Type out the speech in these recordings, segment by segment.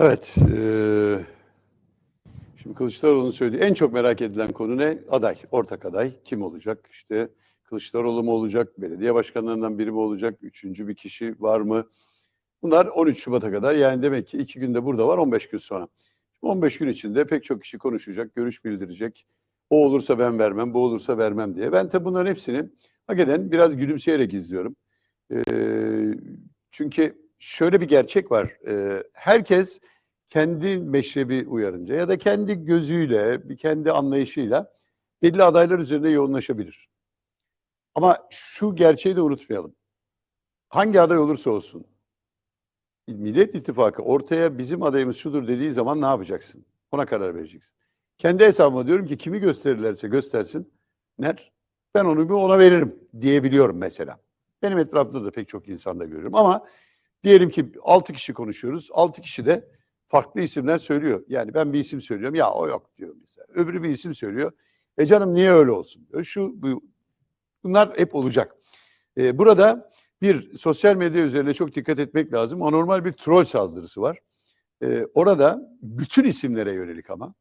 Evet. eee, şimdi Kılıçdaroğlu'nun söylediği en çok merak edilen konu ne? Aday, ortak aday. Kim olacak? İşte Kılıçdaroğlu mu olacak? Belediye başkanlarından biri mi olacak? Üçüncü bir kişi var mı? Bunlar 13 Şubat'a kadar. Yani demek ki iki günde burada var, 15 gün sonra. 15 gün içinde pek çok kişi konuşacak, görüş bildirecek. O olursa ben vermem, bu olursa vermem diye. Ben tabii bunların hepsini hakikaten biraz gülümseyerek izliyorum. Eee, çünkü şöyle bir gerçek var. Eee, herkes kendi meşrebi uyarınca ya da kendi gözüyle, kendi anlayışıyla belli adaylar üzerinde yoğunlaşabilir. Ama şu gerçeği de unutmayalım. Hangi aday olursa olsun, Millet İttifakı ortaya bizim adayımız şudur dediği zaman ne yapacaksın? Ona karar vereceksin. Kendi hesabıma diyorum ki kimi gösterirlerse göstersin, ner, ben onu bir ona veririm diyebiliyorum mesela. Benim etrafımda da pek çok insanda görüyorum ama diyelim ki 6 kişi konuşuyoruz. 6 kişi de farklı isimler söylüyor. Yani ben bir isim söylüyorum. Ya o yok diyor mesela. Öbürü bir isim söylüyor. E canım niye öyle olsun diyor. Şu bu, bunlar hep olacak. Ee, burada bir sosyal medya üzerine çok dikkat etmek lazım. Anormal bir troll saldırısı var. Ee, orada bütün isimlere yönelik ama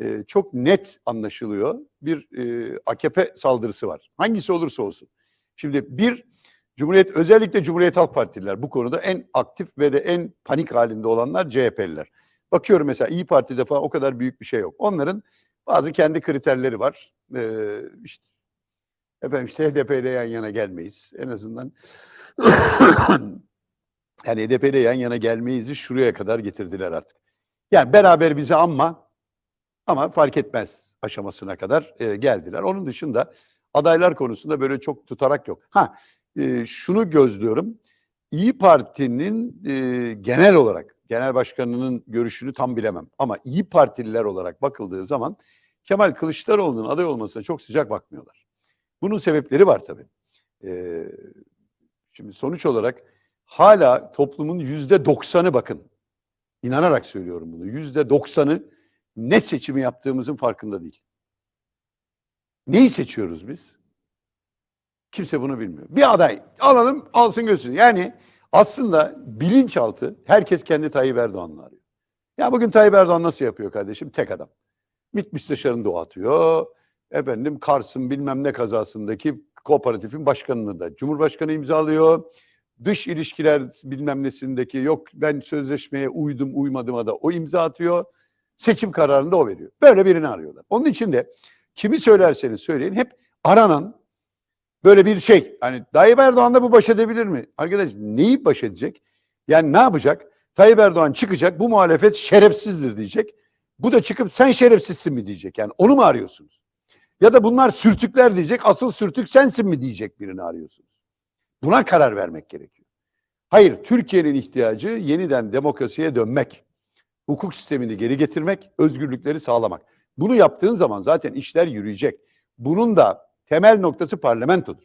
e, çok net anlaşılıyor bir e, AKP saldırısı var. Hangisi olursa olsun. Şimdi bir Cumhuriyet özellikle Cumhuriyet Halk Partililer bu konuda en aktif ve de en panik halinde olanlar CHP'liler. Bakıyorum mesela İyi Parti'de falan o kadar büyük bir şey yok. Onların bazı kendi kriterleri var. Ee, işte efendim işte HDP ile yan yana gelmeyiz. En azından yani HDP ile yan yana gelmeyizi şuraya kadar getirdiler artık. Yani beraber bizi anma ama fark etmez aşamasına kadar e, geldiler. Onun dışında adaylar konusunda böyle çok tutarak yok. Ha e, şunu gözlüyorum. İyi Parti'nin e, genel olarak, genel başkanının görüşünü tam bilemem. Ama İyi Partililer olarak bakıldığı zaman Kemal Kılıçdaroğlu'nun aday olmasına çok sıcak bakmıyorlar. Bunun sebepleri var tabii. E, şimdi sonuç olarak hala toplumun yüzde doksanı bakın. inanarak söylüyorum bunu. Yüzde doksanı ne seçimi yaptığımızın farkında değil. Neyi seçiyoruz biz? Kimse bunu bilmiyor. Bir aday alalım alsın götürsün. Yani aslında bilinçaltı herkes kendi Tayyip Erdoğan'la arıyor. Ya bugün Tayyip Erdoğan nasıl yapıyor kardeşim? Tek adam. MİT müsteşarını dağıtıyor. Efendim Kars'ın bilmem ne kazasındaki kooperatifin başkanını da Cumhurbaşkanı imzalıyor. Dış ilişkiler bilmem nesindeki yok ben sözleşmeye uydum uymadıma da o imza atıyor. Seçim kararını da o veriyor. Böyle birini arıyorlar. Onun için de kimi söylerseniz söyleyin hep aranan böyle bir şey. Hani Tayyip Erdoğan da bu baş edebilir mi? Arkadaş neyi baş edecek? Yani ne yapacak? Tayyip Erdoğan çıkacak bu muhalefet şerefsizdir diyecek. Bu da çıkıp sen şerefsizsin mi diyecek. Yani onu mu arıyorsunuz? Ya da bunlar sürtükler diyecek. Asıl sürtük sensin mi diyecek birini arıyorsunuz. Buna karar vermek gerekiyor. Hayır, Türkiye'nin ihtiyacı yeniden demokrasiye dönmek. Hukuk sistemini geri getirmek, özgürlükleri sağlamak. Bunu yaptığın zaman zaten işler yürüyecek. Bunun da temel noktası parlamentodur.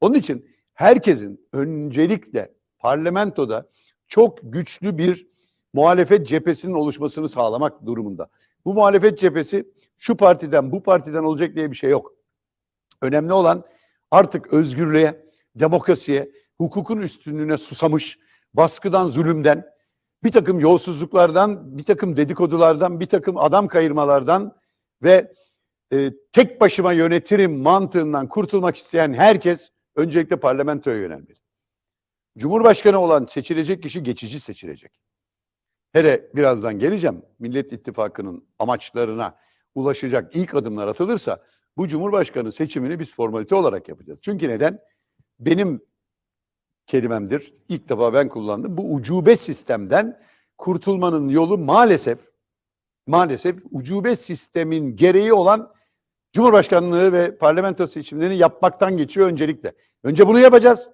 Onun için herkesin öncelikle parlamentoda çok güçlü bir muhalefet cephesinin oluşmasını sağlamak durumunda. Bu muhalefet cephesi şu partiden bu partiden olacak diye bir şey yok. Önemli olan artık özgürlüğe, demokrasiye, hukukun üstünlüğüne susamış, baskıdan, zulümden, bir takım yolsuzluklardan, bir takım dedikodulardan, bir takım adam kayırmalardan ve e, tek başıma yönetirim mantığından kurtulmak isteyen herkes öncelikle parlamentoya yönelmeli. Cumhurbaşkanı olan seçilecek kişi geçici seçilecek. Hele birazdan geleceğim. Millet İttifakı'nın amaçlarına ulaşacak ilk adımlar atılırsa bu Cumhurbaşkanı seçimini biz formalite olarak yapacağız. Çünkü neden? Benim kelimemdir. İlk defa ben kullandım. Bu ucube sistemden kurtulmanın yolu maalesef maalesef ucube sistemin gereği olan Cumhurbaşkanlığı ve parlamento seçimlerini yapmaktan geçiyor öncelikle. Önce bunu yapacağız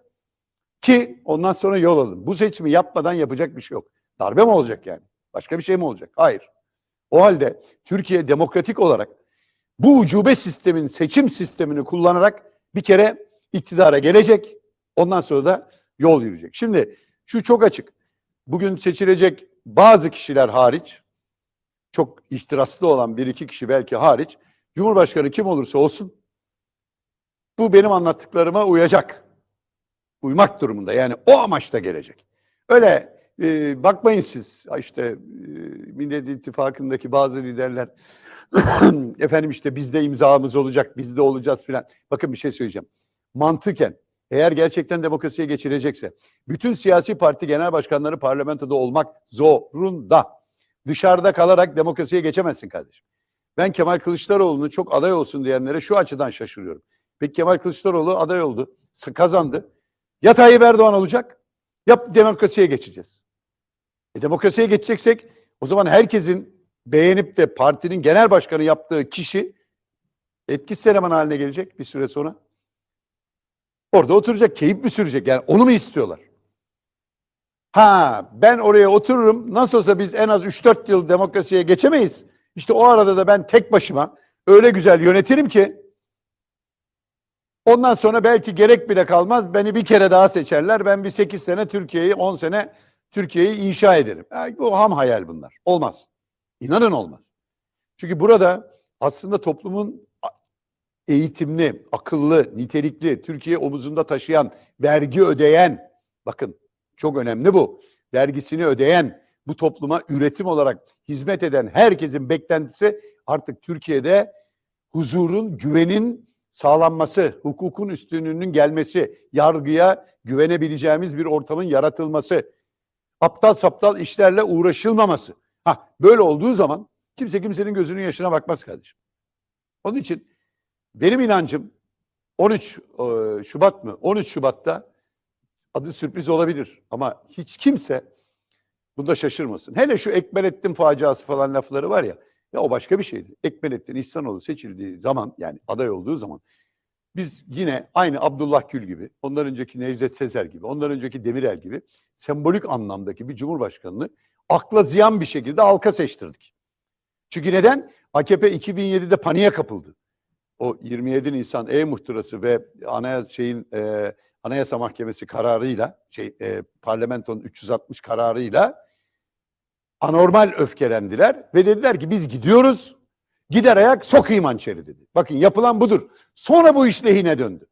ki ondan sonra yol alın. Bu seçimi yapmadan yapacak bir şey yok. Darbe mi olacak yani? Başka bir şey mi olacak? Hayır. O halde Türkiye demokratik olarak bu ucube sistemin seçim sistemini kullanarak bir kere iktidara gelecek. Ondan sonra da yol yürüyecek. Şimdi şu çok açık. Bugün seçilecek bazı kişiler hariç çok ihtiraslı olan bir iki kişi belki hariç Cumhurbaşkanı kim olursa olsun bu benim anlattıklarıma uyacak. Uymak durumunda. Yani o amaçla gelecek. Öyle e, bakmayın siz işte e, Millet İttifakı'ndaki bazı liderler efendim işte bizde imzamız olacak, bizde olacağız filan. Bakın bir şey söyleyeceğim. Mantıken eğer gerçekten demokrasiye geçirecekse bütün siyasi parti genel başkanları parlamentoda olmak zorunda. Dışarıda kalarak demokrasiye geçemezsin kardeşim. Ben Kemal Kılıçdaroğlu'nu çok aday olsun diyenlere şu açıdan şaşırıyorum. Peki Kemal Kılıçdaroğlu aday oldu, kazandı. Ya Tayyip Erdoğan olacak ya demokrasiye geçeceğiz. E, demokrasiye geçeceksek o zaman herkesin beğenip de partinin genel başkanı yaptığı kişi etkisiz eleman haline gelecek bir süre sonra. Orada oturacak, keyif mi sürecek? Yani onu mu istiyorlar? Ha ben oraya otururum. Nasıl olsa biz en az 3-4 yıl demokrasiye geçemeyiz. İşte o arada da ben tek başıma öyle güzel yönetirim ki ondan sonra belki gerek bile kalmaz. Beni bir kere daha seçerler. Ben bir 8 sene Türkiye'yi, 10 sene Türkiye'yi inşa ederim. Yani bu ham hayal bunlar. Olmaz. İnanın olmaz. Çünkü burada aslında toplumun eğitimli, akıllı, nitelikli, Türkiye omuzunda taşıyan, vergi ödeyen, bakın çok önemli bu, vergisini ödeyen, bu topluma üretim olarak hizmet eden herkesin beklentisi artık Türkiye'de huzurun, güvenin sağlanması, hukukun üstünlüğünün gelmesi, yargıya güvenebileceğimiz bir ortamın yaratılması, aptal saptal işlerle uğraşılmaması. Ha böyle olduğu zaman kimse kimsenin gözünün yaşına bakmaz kardeşim. Onun için benim inancım 13 e, Şubat mı? 13 Şubat'ta adı sürpriz olabilir ama hiç kimse bunda şaşırmasın. Hele şu Ekmelettin faciası falan lafları var ya ya o başka bir şeydi. Ekmelettin İhsanoğlu seçildiği zaman yani aday olduğu zaman biz yine aynı Abdullah Gül gibi, ondan önceki Necdet Sezer gibi, ondan önceki Demirel gibi sembolik anlamdaki bir cumhurbaşkanını akla ziyan bir şekilde halka seçtirdik. Çünkü neden? AKP 2007'de paniğe kapıldı. O 27 Nisan E muhtırası ve anayasa şeyin e, Anayasa Mahkemesi kararıyla şey e, parlamentonun 360 kararıyla anormal öfkelendiler ve dediler ki biz gidiyoruz. Gider ayak sokayım hançeri dedi. Bakın yapılan budur. Sonra bu iş lehine döndü.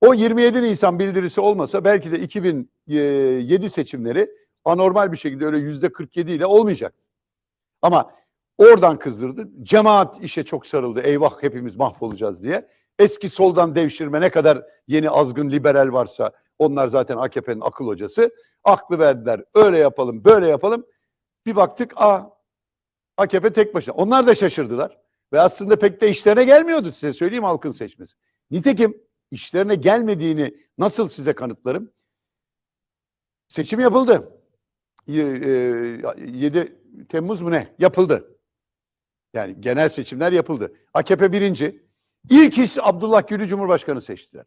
O 27 Nisan bildirisi olmasa belki de 2007 seçimleri anormal bir şekilde öyle yüzde 47 ile olmayacaktı. Ama oradan kızdırdı. Cemaat işe çok sarıldı. Eyvah hepimiz mahvolacağız diye. Eski soldan devşirme ne kadar yeni azgın liberal varsa onlar zaten AKP'nin akıl hocası. Aklı verdiler. Öyle yapalım, böyle yapalım. Bir baktık a AKP tek başına. Onlar da şaşırdılar. Ve aslında pek de işlerine gelmiyordu size söyleyeyim halkın seçmesi. Nitekim işlerine gelmediğini nasıl size kanıtlarım? Seçim yapıldı. Y- e, 7 Temmuz mu ne? Yapıldı. Yani genel seçimler yapıldı. AKP birinci. İlk iş Abdullah Gül'ü Cumhurbaşkanı seçtiler.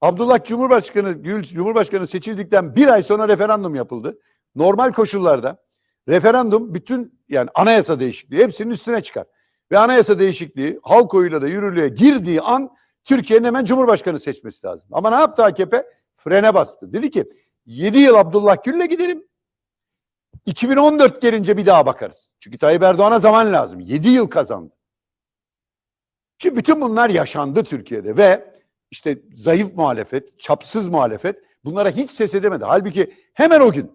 Abdullah Cumhurbaşkanı Gül Cumhurbaşkanı seçildikten bir ay sonra referandum yapıldı. Normal koşullarda referandum bütün yani anayasa değişikliği hepsinin üstüne çıkar. Ve anayasa değişikliği halk oyuyla da yürürlüğe girdiği an Türkiye'nin hemen Cumhurbaşkanı seçmesi lazım. Ama ne yaptı AKP? Frene bastı. Dedi ki 7 yıl Abdullah Gül'le gidelim. 2014 gelince bir daha bakarız. Çünkü Tayyip Erdoğan'a zaman lazım. 7 yıl kazandı. Şimdi bütün bunlar yaşandı Türkiye'de ve işte zayıf muhalefet, çapsız muhalefet bunlara hiç ses edemedi. Halbuki hemen o gün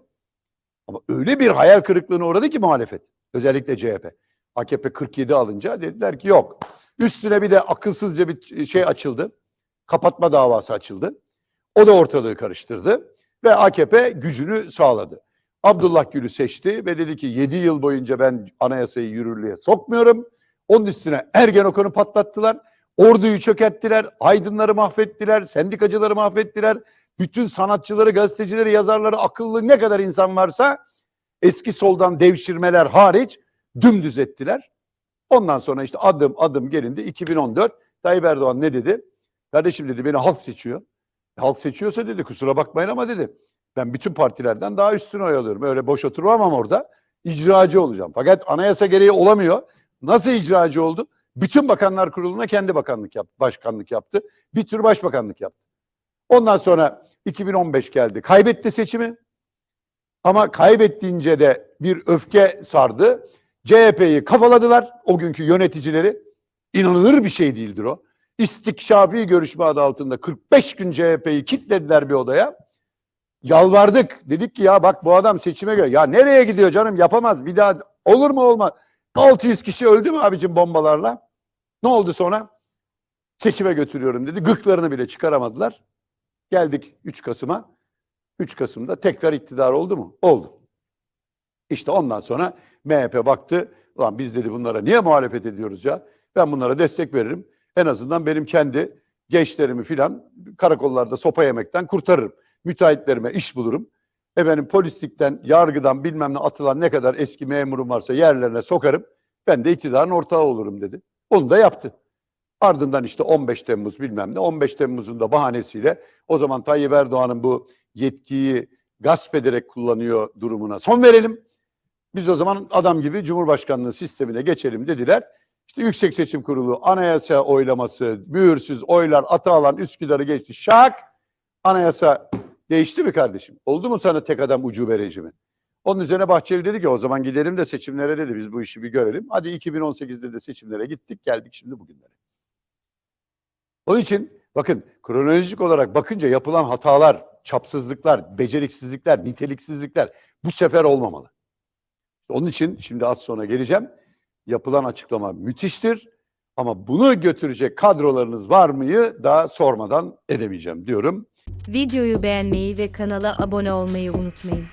ama öyle bir hayal kırıklığına uğradı ki muhalefet. Özellikle CHP. AKP 47 alınca dediler ki yok. Üstüne bir de akılsızca bir şey açıldı. Kapatma davası açıldı. O da ortalığı karıştırdı ve AKP gücünü sağladı. Abdullah Gül'ü seçti ve dedi ki 7 yıl boyunca ben anayasayı yürürlüğe sokmuyorum. Onun üstüne Ergenekon'u patlattılar. Orduyu çökerttiler, aydınları mahvettiler, sendikacıları mahvettiler. Bütün sanatçıları, gazetecileri, yazarları, akıllı ne kadar insan varsa eski soldan devşirmeler hariç dümdüz ettiler. Ondan sonra işte adım adım gelindi 2014. Tayyip Erdoğan ne dedi? Kardeşim dedi beni halk seçiyor. Halk seçiyorsa dedi kusura bakmayın ama dedi ben bütün partilerden daha üstün oy alıyorum. Öyle boş oturmam orada. İcracı olacağım. Fakat anayasa gereği olamıyor. Nasıl icracı oldu? Bütün bakanlar kuruluna kendi bakanlık yaptı, başkanlık yaptı. Bir tür başbakanlık yaptı. Ondan sonra 2015 geldi. Kaybetti seçimi. Ama kaybettiğince de bir öfke sardı. CHP'yi kafaladılar o günkü yöneticileri. İnanılır bir şey değildir o. İstikşafi görüşme adı altında 45 gün CHP'yi kilitlediler bir odaya. Yalvardık. Dedik ki ya bak bu adam seçime göre. Ya nereye gidiyor canım yapamaz. Bir daha olur mu olmaz. 600 kişi öldü mü abicim bombalarla? Ne oldu sonra? Seçime götürüyorum dedi. Gıklarını bile çıkaramadılar. Geldik 3 Kasım'a. 3 Kasım'da tekrar iktidar oldu mu? Oldu. İşte ondan sonra MHP baktı. Ulan biz dedi bunlara niye muhalefet ediyoruz ya? Ben bunlara destek veririm. En azından benim kendi gençlerimi filan karakollarda sopa yemekten kurtarırım. Müteahhitlerime iş bulurum. Efendim polislikten, yargıdan bilmem ne atılan ne kadar eski memurum varsa yerlerine sokarım. Ben de iktidarın ortağı olurum dedi. Onu da yaptı. Ardından işte 15 Temmuz bilmem ne. 15 Temmuz'un da bahanesiyle o zaman Tayyip Erdoğan'ın bu yetkiyi gasp ederek kullanıyor durumuna son verelim. Biz o zaman adam gibi Cumhurbaşkanlığı sistemine geçelim dediler. İşte Yüksek Seçim Kurulu anayasa oylaması, mühürsüz oylar Atalan Üsküdar'ı geçti. Şak! Anayasa değişti mi kardeşim? Oldu mu sana tek adam ucube rejimi? Onun üzerine Bahçeli dedi ki o zaman gidelim de seçimlere dedi biz bu işi bir görelim. Hadi 2018'de de seçimlere gittik geldik şimdi bugünlere. Onun için bakın kronolojik olarak bakınca yapılan hatalar, çapsızlıklar, beceriksizlikler, niteliksizlikler bu sefer olmamalı. Onun için şimdi az sonra geleceğim. Yapılan açıklama müthiştir. Ama bunu götürecek kadrolarınız var mıyı da sormadan edemeyeceğim diyorum. Videoyu beğenmeyi ve kanala abone olmayı unutmayın.